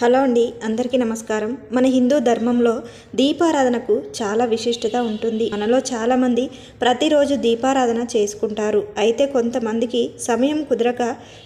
Hello అండి అందరికీ నమస్కారం. మన హిందూ ధర్మంలో దీపారాధనకు చాలా విశిష్టత ఉంటుంది. మనలో చాలామంది ప్రతిరోజు దీపారాధన చేసుకుంటారు. అయితే కొంతమందికి సమయం కుదరక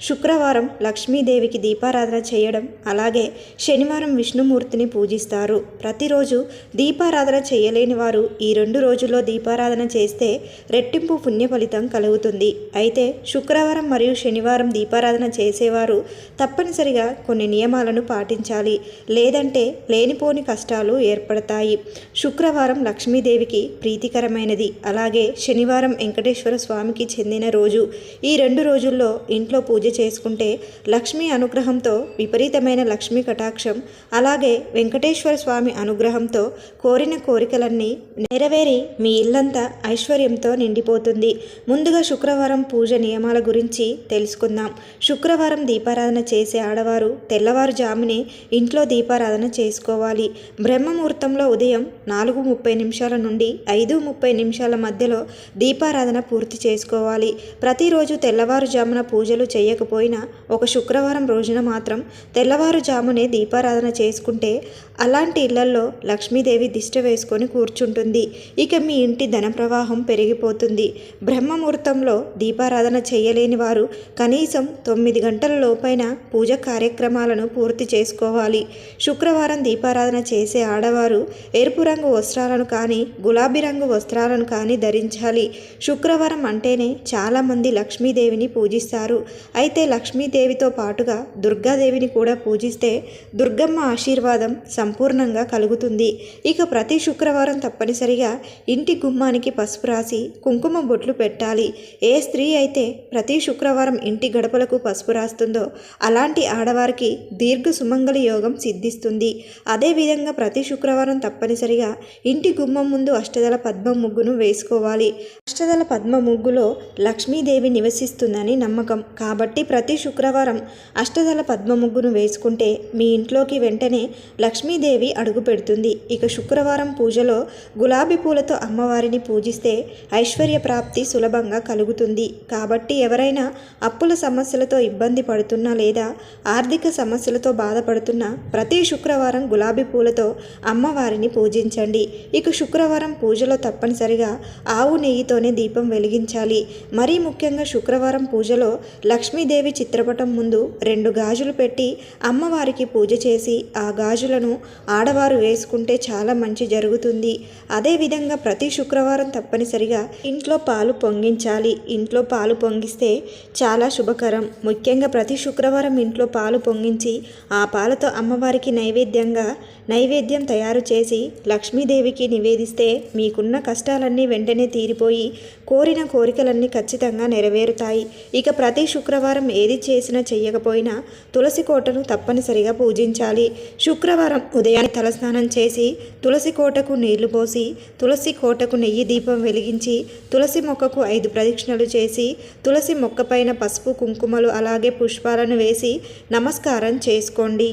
శుక్రవారం లక్ష్మీదేవికి దీపారాధన చేయడం అలాగే శనివారం విష్ణుమూర్తిని పూజిస్తారు. ప్రతిరోజు దీపారాధన చేయలేని వారు ఈ రెండు రోజుల్లో దీపారాధన చేస్తే రెట్టింపు పుణ్య ఫలితం కలుగుతుంది. అయితే శుక్రవారం మరియు శనివారం దీపారాధన చేసేవారు తప్పనిసరిగా కొన్ని నియమాలను పాటించాలి లేదంటే లేనిపోని కష్టాలు ఏర్పడతాయి. శుక్రవారం లక్ష్మీదేవికి ప్రీతికరమైనది. అలాగే శనివారం వెంకటేశ్వర స్వామికి చెందిన రోజు. ఈ రెండు రోజుల్లో ఇంట్లో పూజ చేసుకుంటే లక్ష్మీ అనుగ్రహంతో విపరీతమైన లక్ష్మీ కటాక్షం. అలాగే వెంకటేశ్వర స్వామి అనుగ్రహంతో కోరిన కోరికలన్నీ నెరవేరి మీ ఇల్లంతా ఐశ్వర్యంతో నిండిపోతుంది. ముందుగా శుక్రవారం పూజ నియమాల గురించి తెలుసుకుందాం. శుక్రవారం దీపారాధన చేసే ఆడవారు తెల్లవారుజామునే ఇంట్లో దీపారాధన చేసుకోవాలి. బ్రహ్మముహూర్తంలో ఉదయం నాలుగు ముప్పై నిమిషాల నుండి ఐదు ముప్పై నిమిషాల మధ్యలో దీపారాధన పూర్తి చేసుకోవాలి. ప్రతిరోజు తెల్లవారుజామున పూజలు చేయకపోయినా ఒక శుక్రవారం రోజున మాత్రం తెల్లవారుజామునే దీపారాధన చేసుకుంటే అలాంటి ఇళ్ళలో లక్ష్మీదేవి దిష్ట వేసుకొని కూర్చుంటుంది. ఇక మీ ఇంటి ధన ప్రవాహం పెరిగిపోతుంది. బ్రహ్మముహూర్తంలో దీపారాధన చేయలేని వారు కనీసం తొమ్మిది గంటల లోపైన పూజ కార్యక్రమాలను పూర్తి చేసుకోవాలి. శుక్రవారం దీపారాధన చేసే ఆడవారు ఎరుపు రంగు వస్త్రాలను కానీ గులాబీ రంగు వస్త్రాలను కానీ ధరించాలి. శుక్రవారం అంటేనే చాలామంది లక్ష్మీదేవిని పూజిస్తారు. అయితే లక్ష్మీదేవితో పాటుగా దుర్గాదేవిని కూడా పూజిస్తే దుర్గమ్మ ఆశీర్వాదం సంపూర్ణంగా కలుగుతుంది. ఇక ప్రతి శుక్రవారం తప్పనిసరిగా ఇంటి గుమ్మానికి పసుపు రాసి కుంకుమ బొట్లు పెట్టాలి. ఏ స్త్రీ అయితే ప్రతి శుక్రవారం ఇంటి గడపలకు పసుపు రాస్తుందో అలాంటి ఆడవారికి దీర్ఘ సుమంగళి యోగం సిద్ధిస్తుంది. అదేవిధంగా ప్రతి శుక్రవారం తప్పనిసరిగా ఇంటి గుమ్మం ముందు అష్టదల పద్మ ముగ్గును వేసుకోవాలి. అష్టదల పద్మ ముగ్గులో లక్ష్మీదేవి నివసిస్తుందని నమ్మకం. కాబట్టి ప్రతి శుక్రవారం అష్టదల పద్మ ముగ్గును వేసుకుంటే మీ ఇంట్లోకి వెంటనే లక్ష్మీ లక్ష్మీదేవి అడుగుపెడుతుంది ఇక శుక్రవారం పూజలో గులాబీ పూలతో అమ్మవారిని పూజిస్తే ఐశ్వర్య ప్రాప్తి సులభంగా కలుగుతుంది. కాబట్టి ఎవరైనా అప్పుల సమస్యలతో ఇబ్బంది పడుతున్నా లేదా ఆర్థిక సమస్యలతో బాధపడుతున్న ప్రతి శుక్రవారం గులాబీ పూలతో అమ్మవారిని పూజించండి. ఇక శుక్రవారం పూజలో తప్పనిసరిగా ఆవు నెయ్యితోనే దీపం వెలిగించాలి. మరీ ముఖ్యంగా శుక్రవారం పూజలో లక్ష్మీదేవి చిత్రపటం ముందు రెండు గాజులు పెట్టి అమ్మవారికి పూజ చేసి ఆ గాజులను ఆడవారు వేసుకుంటే చాలా మంచి జరుగుతుంది. అదేవిధంగా ప్రతి శుక్రవారం తప్పనిసరిగా ఇంట్లో పాలు పొంగించాలి. ఇంట్లో పాలు పొంగిస్తే చాలా శుభకరం. ముఖ్యంగా ప్రతి శుక్రవారం ఇంట్లో పాలు పొంగించి ఆ పాలతో అమ్మవారికి నైవేద్యంగా నైవేద్యం తయారు చేసి లక్ష్మీదేవికి నివేదిస్తే మీకున్న కష్టాలన్నీ వెంటనే తీరిపోయి కోరిన కోరికలన్నీ ఖచ్చితంగా నెరవేరుతాయి. ఇక ప్రతి శుక్రవారం ఏది చేసినా చెయ్యకపోయినా తులసి కోటను తప్పనిసరిగా పూజించాలి. శుక్రవారం ఉదయాన్నే తలస్నానం చేసి తులసి కోటకు నీళ్ళు పోసి తులసి కోటకు నెయ్యి దీపం వెలిగించి తులసి మొక్కకు ఐదు ప్రదక్షిణలు చేసి తులసి మొక్కపైన పసుపు కుంకుమలు అలాగే పుష్పాలను వేసి నమస్కారం చేసుకోండి.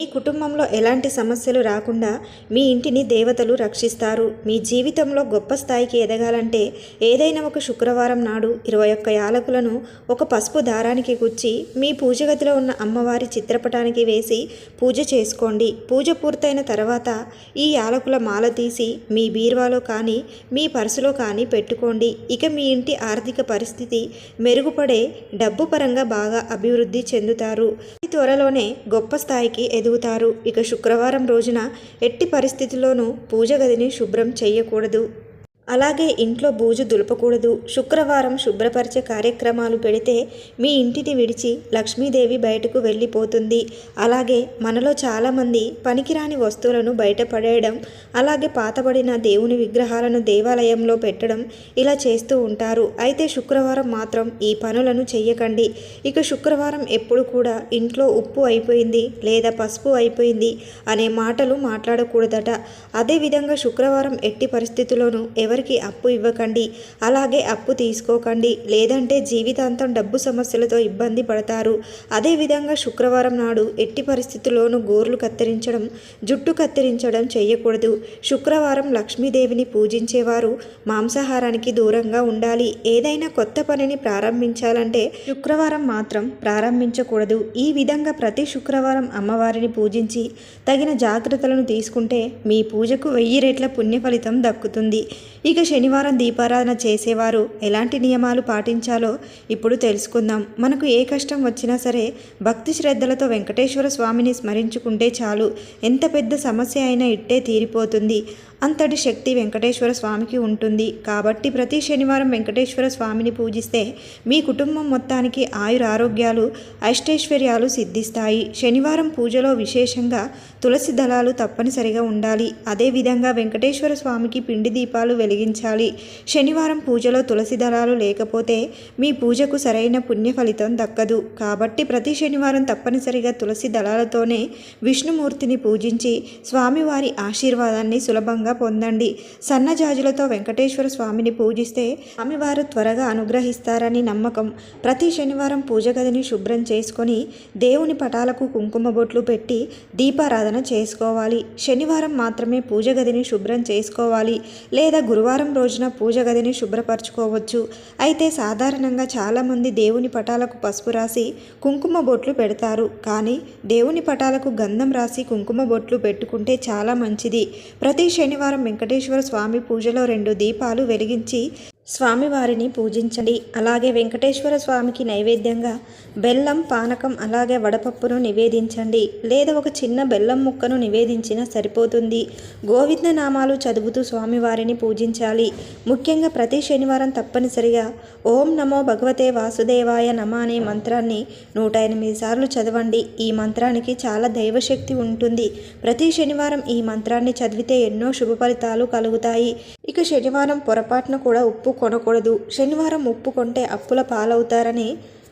మీ కుటుంబంలో ఎలాంటి సమస్యలు రాకుండా మీ ఇంటిని దేవతలు రక్షిస్తారు. మీ జీవితంలో గొప్ప స్థాయికి ఎదగాలంటే ఏదైనా ఒక శుక్రవారం నాడు ఇరవై ఒక్క యాలకులను ఒక పసుపు దారానికి గుచ్చి మీ పూజ గదిలో ఉన్న అమ్మవారి చిత్రపటానికి వేసి పూజ చేసుకోండి. పూజ పూర్తయిన తర్వాత ఈ యాలకుల మాల తీసి మీ బీరువాలో కానీ మీ పర్సులో కానీ పెట్టుకోండి. ఇక మీ ఇంటి ఆర్థిక పరిస్థితి మెరుగుపడే డబ్బు పరంగా బాగా అభివృద్ధి చెందుతారు. త్వరలోనే గొప్ప స్థాయికి ఎదుగుతారు. ఇక శుక్రవారం రోజున ఎట్టి పరిస్థితుల్లోనూ పూజ గదిని శుభ్రం చేయకూడదు. అలాగే ఇంట్లో బూజు దులపకూడదు. శుక్రవారం శుభ్రపరిచే కార్యక్రమాలు పెడితే మీ ఇంటిని విడిచి లక్ష్మీదేవి బయటకు వెళ్ళిపోతుంది. అలాగే మనలో చాలామంది పనికిరాని వస్తువులను బయట పడేయడం అలాగే పాతబడిన దేవుని విగ్రహాలను దేవాలయంలో పెట్టడం ఇలా చేస్తూ ఉంటారు. అయితే శుక్రవారం మాత్రం ఈ పనులను చెయ్యకండి. ఇక శుక్రవారం ఎప్పుడు కూడా ఇంట్లో ఉప్పు అయిపోయింది లేదా పసుపు అయిపోయింది అనే మాటలు మాట్లాడకూడదట. అదేవిధంగా శుక్రవారం ఎట్టి పరిస్థితుల్లోనూ ఎవరి ఎవరికి అప్పు ఇవ్వకండి. అలాగే అప్పు తీసుకోకండి. లేదంటే జీవితాంతం డబ్బు సమస్యలతో ఇబ్బంది పడతారు. అదేవిధంగా శుక్రవారం నాడు ఎట్టి పరిస్థితుల్లోనూ గోర్లు కత్తిరించడం జుట్టు కత్తిరించడం చేయకూడదు శుక్రవారం లక్ష్మీదేవిని పూజించేవారు మాంసాహారానికి దూరంగా ఉండాలి. ఏదైనా కొత్త పనిని ప్రారంభించాలంటే శుక్రవారం మాత్రం ప్రారంభించకూడదు. ఈ విధంగా ప్రతి శుక్రవారం అమ్మవారిని పూజించి తగిన జాగ్రత్తలను తీసుకుంటే మీ పూజకు వెయ్యి రెట్ల పుణ్య ఫలితం దక్కుతుంది. ఇక శనివారం దీపారాధన చేసేవారు ఎలాంటి నియమాలు పాటించాలో ఇప్పుడు తెలుసుకుందాం. మనకు ఏ కష్టం వచ్చినా సరే భక్తి శ్రద్ధలతో వెంకటేశ్వర స్వామిని స్మరించుకుంటే చాలు. ఎంత పెద్ద సమస్య అయినా ఇట్టే తీరిపోతుంది. అంతటి శక్తి వెంకటేశ్వర స్వామికి ఉంటుంది. కాబట్టి ప్రతి శనివారం వెంకటేశ్వర స్వామిని పూజిస్తే మీ కుటుంబం మొత్తానికి ఆయురారోగ్యాలు ఐష్టైశ్వర్యాలు సిద్ధిస్తాయి. శనివారం పూజలో విశేషంగా తులసి దళాలు తప్పనిసరిగా ఉండాలి. అదేవిధంగా వెంకటేశ్వర స్వామికి పిండి దీపాలు వెలిగించాలి. శనివారం పూజలో తులసి దళాలు లేకపోతే మీ పూజకు సరైన పుణ్య ఫలితం దక్కదు. కాబట్టి ప్రతి శనివారం తప్పనిసరిగా తులసి దళాలతోనే విష్ణుమూర్తిని పూజించి స్వామివారి ఆశీర్వాదాన్ని సులభంగా పొందండి. సన్నజాజులతో వెంకటేశ్వర స్వామిని పూజిస్తే స్వామివారు త్వరగా అనుగ్రహిస్తారని నమ్మకం. ప్రతి శనివారం పూజ గదిని శుభ్రం చేసుకొని దేవుని పటాలకు కుంకుమ బొట్లు పెట్టి దీపారాధన చేసుకోవాలి. శనివారం మాత్రమే పూజ గదిని శుభ్రం చేసుకోవాలి. లేదా గురువారం రోజున పూజ గదిని శుభ్రపరచుకోవచ్చు. అయితే సాధారణంగా చాలామంది దేవుని పటాలకు పసుపు రాసి కుంకుమ బొట్లు పెడతారు. కానీ దేవుని పటాలకు గంధం రాసి కుంకుమ బొట్లు పెట్టుకుంటే చాలా మంచిది. ప్రతి శనివారం వెంకటేశ్వర స్వామి పూజలో రెండు దీపాలు వెలిగించి స్వామివారిని పూజించండి. అలాగే వెంకటేశ్వర స్వామికి నైవేద్యంగా బెల్లం పానకం అలాగే వడపప్పును నివేదించండి. లేదా ఒక చిన్న బెల్లం ముక్కను నివేదించినా సరిపోతుంది. గోవింద నామాలు చదువుతూ స్వామివారిని పూజించాలి. ముఖ్యంగా ప్రతి శనివారం తప్పనిసరిగా ఓం నమో భగవతే వాసుదేవాయ నమ అనే మంత్రాన్ని నూట ఎనిమిది సార్లు చదవండి. ఈ మంత్రానికి చాలా దైవశక్తి ఉంటుంది. ప్రతి శనివారం ఈ మంత్రాన్ని చదివితే ఎన్నో శుభ ఫలితాలు కలుగుతాయి. ఇక శనివారం పొరపాటున కూడా ఉప్పు కొనకూడదు. శనివారం ఉప్పు కొంటే అప్పుల పాలవుతారని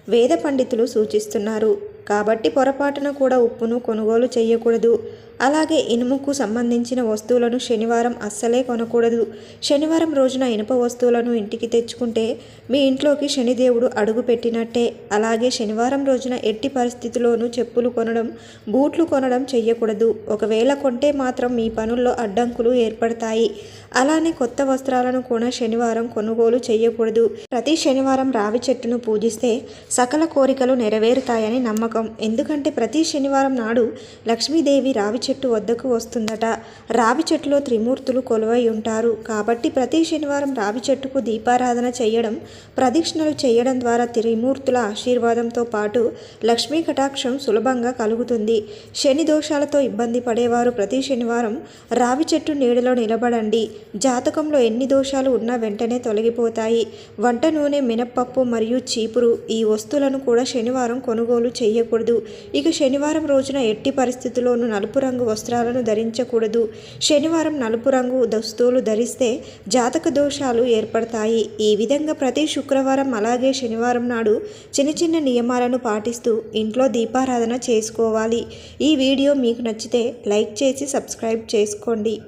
వేద పండితులు సూచిస్తున్నారు. కాబట్టి పొరపాటున కూడా ఉప్పును కొనుగోలు చేయకూడదు అలాగే ఇనుముకు సంబంధించిన వస్తువులను శనివారం అస్సలే కొనకూడదు. శనివారం రోజున ఇనుప వస్తువులను ఇంటికి తెచ్చుకుంటే మీ ఇంట్లోకి శనిదేవుడు అడుగు పెట్టినట్టే. అలాగే శనివారం రోజున ఎట్టి పరిస్థితుల్లోనూ చెప్పులు కొనడం బూట్లు కొనడం చెయ్యకూడదు. ఒకవేళ కొంటే మాత్రం మీ పనుల్లో అడ్డంకులు ఏర్పడతాయి. అలానే కొత్త వస్త్రాలను కూడా శనివారం కొనుగోలు చేయకూడదు ప్రతి శనివారం రావి చెట్టును పూజిస్తే సకల కోరికలు నెరవేరుతాయని నమ్మకం. ఎందుకంటే ప్రతి శనివారం నాడు లక్ష్మీదేవి రావి చెట్టు వద్దకు వస్తుందట. రావి చెట్టులో త్రిమూర్తులు కొలువై ఉంటారు. కాబట్టి ప్రతి శనివారం రావి చెట్టుకు దీపారాధన చేయడం ప్రదక్షిణలు చేయడం ద్వారా త్రిమూర్తుల ఆశీర్వాదంతో పాటు లక్ష్మీ కటాక్షం సులభంగా కలుగుతుంది. శని దోషాలతో ఇబ్బంది పడేవారు ప్రతి శనివారం రావి చెట్టు నీడలో నిలబడండి. జాతకంలో ఎన్ని దోషాలు ఉన్నా వెంటనే తొలగిపోతాయి. వంట నూనె మినప్పప్పు మరియు చీపురు ఈ వస్తువులను కూడా శనివారం కొనుగోలు చేయకూడదు. ఇక శనివారం రోజున ఎట్టి పరిస్థితుల్లోనూ నలుపు రంగు వస్త్రాలను ధరించకూడదు. శనివారం నలుపు రంగు దుస్తులు ధరిస్తే జాతక దోషాలు ఏర్పడతాయి. ఈ విధంగా ప్రతి శుక్రవారం అలాగే శనివారం నాడు చిన్న చిన్న నియమాలను పాటిస్తూ ఇంట్లో దీపారాధన చేసుకోవాలి. ఈ వీడియో మీకు నచ్చితే లైక్ చేసి సబ్స్క్రైబ్ చేసుకోండి.